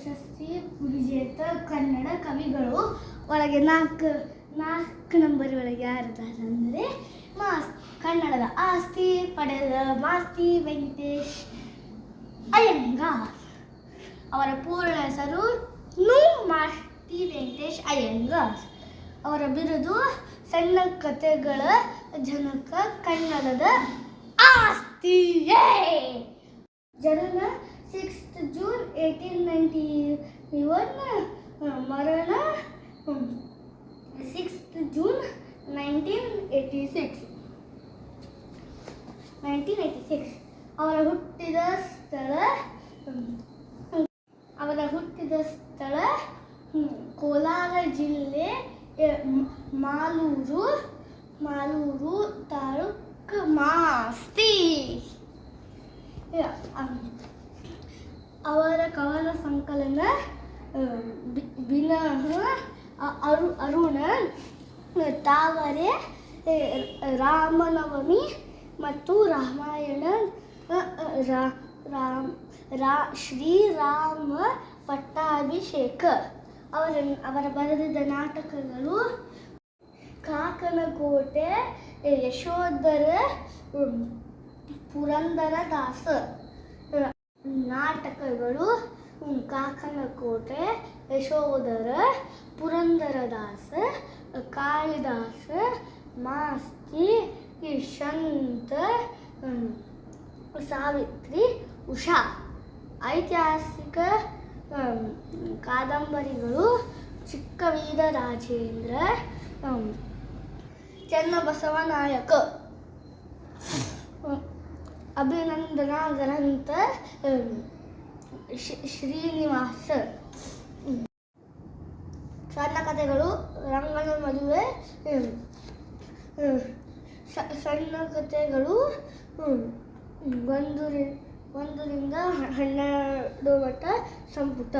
ಪ್ರಶಸ್ತಿ ವಿಜೇತ ಕನ್ನಡ ಕವಿಗಳು. ಒಳಗೆ ನಾಲ್ಕು ನಾಲ್ಕು ನಂಬರ್ ಒಳಗೆ ಯಾರಿದ್ದಾರೆ? ಅಂದರೆ ಮಾಸ್, ಕನ್ನಡದ ಆಸ್ತಿ ಪಡೆದ ಮಾಸ್ತಿ ವೆಂಕಟೇಶ್ ಅಯ್ಯಂಗಾರ್. ಅವರ ಪೂರ್ಣ ಹೆಸರು ನೂ ಮಾಸ್ತಿ ವೆಂಕಟೇಶ್ ಅಯ್ಯಂಗಾರ್. ಅವರ ಬಿರುದು ಸಣ್ಣ ಕಥೆಗಳ ಜನಕ ಕನ್ನಡದ ಆಸ್ತಿಯೇ. ಜನನ sixth June eighteen ninety one ಮರಣ sixth June nineteen eighty six nineteen eighty six ಅವರ ಹುಟ್ಟಿದ ಸ್ಥಳ ಹ್ಮ್, ಅವರ ಹುಟ್ಟಿದ ಸ್ಥಳ ಹ್ಮ್, ಕೋಲಾರ ಜಿಲ್ಲೆ ಎ, ಮ್- ಮಾಲೂರು ಮಾಲೂರು ತಾಲೂಕು ಮಾಸ್ತಿ ಯ- ಅಮ್, ಅವರ ಕವನ ಸಂಕಲನ ಆ, ಬಿ- ಬಿನಹ ಅರು ಅರುಣ ತಾವರೆ ರಾಮನವಮಿ ಮತ್ತು ರಾಮಾಯಣ ರಾಮ್ ರಾ ಶ್ರೀರಾಮ ಪಟ್ಟಾಭಿಷೇಕ. ಅವರ ಅವರ ಬರೆದಿದ್ದ ನಾಟಕಗಳು ಕಾಕನಕೋಟೆ ಯಶೋಧರ ಪುರಂದರ ದಾಸ ನಾಟಕಗಳು ಕಾಕನಕೋಟೆ ಯಶೋಧರ ಪುರಂದರದಾಸ ಕಾಳಿದಾಸ ಮಾಸ್ತಿ ಶಂತ ಸಾವಿತ್ರಿ ಉಷಾ. ಐತಿಹಾಸಿಕ ಕಾದಂಬರಿಗಳು ಚಿಕ್ಕವೀರ ರಾಜೇಂದ್ರ ಚನ್ನಬಸವನಾಯಕ ಅಭಿನಂದನಾ ಗ್ರಂಥ ಶ್ರೀನಿವಾಸ. ಸಣ್ಣ ಕಥೆಗಳು, ರಂಗನ ಮದುವೆ ಸಣ್ಣ ಕಥೆಗಳು. ಒಂದು ಒಂದರಿಂದ ಹನ್ನೆರಡು ಮಟ್ಟ ಸಂಪುಟ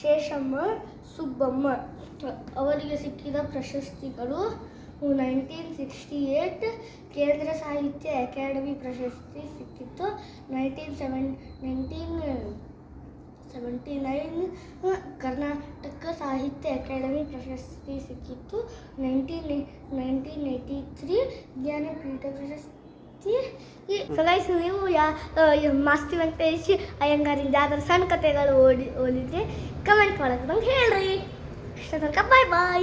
ಶೇಷಮ್ಮ, ಸುಬ್ಬಮ್ಮ, ಅವರಿಗೆ ಸಿಕ್ಕಿದ ಪ್ರಶಸ್ತಿಗಳು ನೈನ್ಟೀನ್ ಸಿಕ್ಸ್ಟಿ ಏಟ್ ಕೇಂದ್ರ ಸಾಹಿತ್ಯ ಅಕಾಡೆಮಿ ಪ್ರಶಸ್ತಿ ಸಿಕ್ಕಿತ್ತು. Nineteen seven, nineteen seventy nine Karnataka Sahitya Akademi ಪ್ರಶಸ್ತಿ ಸಿಕ್ಕಿತ್ತು. Nineteen nineteen eighty three Jnanpith ಪ್ರಶಸ್ತಿ. ಗೈಸ್ ನೀವು ಯಾ ಮಾಸ್ತಿ ವೆಂಕಟೇಶ್ ಅಯ್ಯಂಗಾರಿಂದ ಯಾವ್ದಾದ್ರು ಸಣ್ಣ ಕಥೆಗಳು ಓದಿ ಓದಿದ್ರೆ ಕಮೆಂಟ್ ಮಾಡಕ್ಕೆ ನಂಗೆ ಹೇಳ್ರಿ. ಅಷ್ಟೇ ತನಕ ಬಾಯ್ ಬಾಯ್